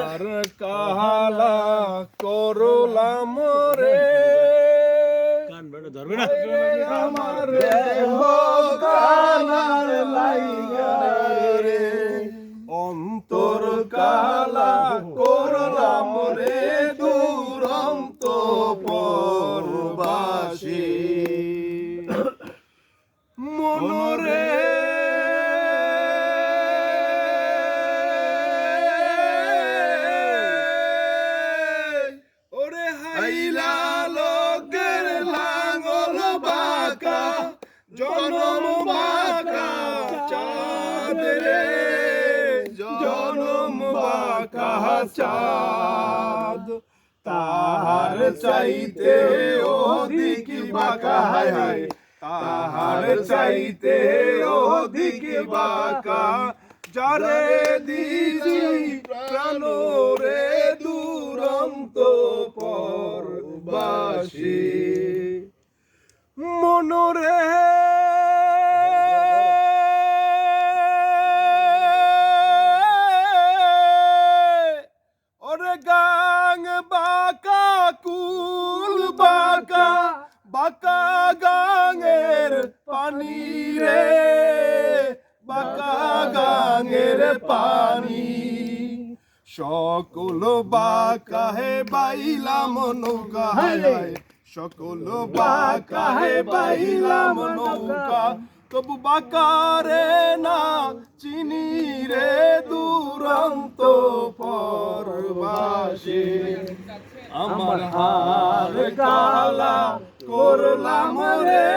আর কাহালা করলাম রে। আমার দেহ কানার লাইগা রে। অন্তর কালা করলাম রে দুরন্ত পরবাসী। জনম বাঁকা চাঁদ রে জনম বাঁকা চাঁদ। তাহার চাইতে অধিক বাঁকা, হায় তাহার চাইতে অধিক বাঁকা, যারে দিছি প্রাণ রে দুরন্ত পরবাসী। গাং বাঁকা কুল বাঁকা বাঁকা গাঙের পানি রে বাঁকা গাঙের পানি সকল বাঁকা হে বাইলাম নৌকা হায় সকল বাঁকা হে বাইলাম নৌকা তবু বাঁকা রে না পরবাসী আমার হার কালা করলাম রে।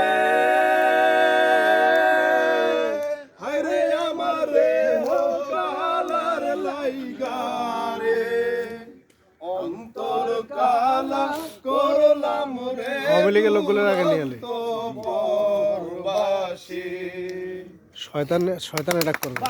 আমার কালার অন্তর কালা করলাম রে। আগে নিয়ে এলি। শয়তান শয়তান অ্যাটাক করবে।